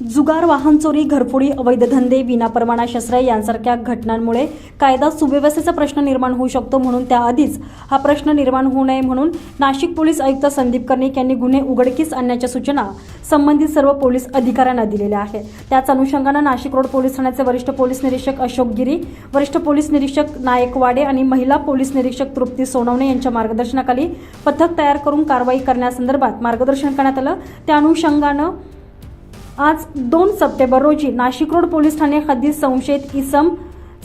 जुगार वाहन चोरी घरफोडी अवैध धंदे विनापरवाना शस्त्रे यांसारख्या घटनांमुळे कायदा सुव्यवस्थेचा प्रश्न निर्माण होऊ शकतो म्हणून त्याआधीच हा प्रश्न निर्माण होऊ नये म्हणून नाशिक पोलीस आयुक्त संदीप कर्णिक यांनी गुन्हे उघडकीस आणण्याच्या सूचना संबंधित सर्व पोलीस अधिकाऱ्यांना दिलेल्या आहेत. त्याच अनुषंगानं नाशिक रोड पोलीस ठाण्याचे वरिष्ठ पोलीस निरीक्षक अशोक गिरी वरिष्ठ पोलीस निरीक्षक नायकवाडे आणि महिला पोलीस निरीक्षक तृप्ती सोनवणे यांच्या मार्गदर्शनाखाली पथक तयार करून कारवाई करण्यासंदर्भात मार्गदर्शन करण्यात आलं. त्या अनुषंगानं आज दोन सप्टेंबर रोजी नाशिक रोड पोलीस ठाणे हद्दीत संशयित इसम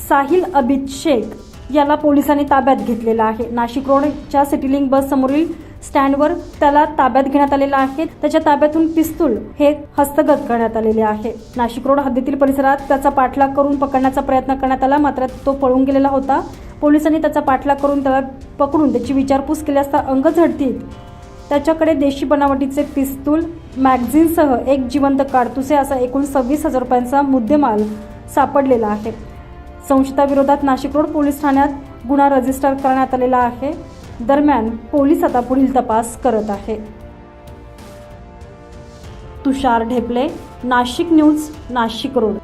साहिल अबिद शेख याला पोलिसांनी ताब्यात घेतलेला आहे. नाशिक रोडच्या सिटीलिंग बस समोरील स्टँडवर त्याला ताब्यात घेण्यात आलेला आहे. त्याच्या ताब्यातून पिस्तूल हे हस्तगत करण्यात आलेले आहे. नाशिक रोड हद्दीतील परिसरात त्याचा पाठलाग करून पकडण्याचा प्रयत्न करण्यात आला मात्र तो पळून गेलेला होता. पोलिसांनी त्याचा पाठलाग करून त्याला पकडून त्याची विचारपूस केली असता अंग झडतीत त्याच्याकडे देशी बनावटीचे पिस्तूल मॅगझिनसह एक जिवंत काडतुसे असा एकूण सव्वीस हजार रुपयांचा मुद्देमाल सापडलेला आहे. संशयिताविरोधात नाशिक रोड पोलीस ठाण्यात गुन्हा रजिस्टर करण्यात आलेला आहे. दरम्यान पोलीस आता पुढील तपास करत आहे. Tushar Dheple Nashik news Nashik road.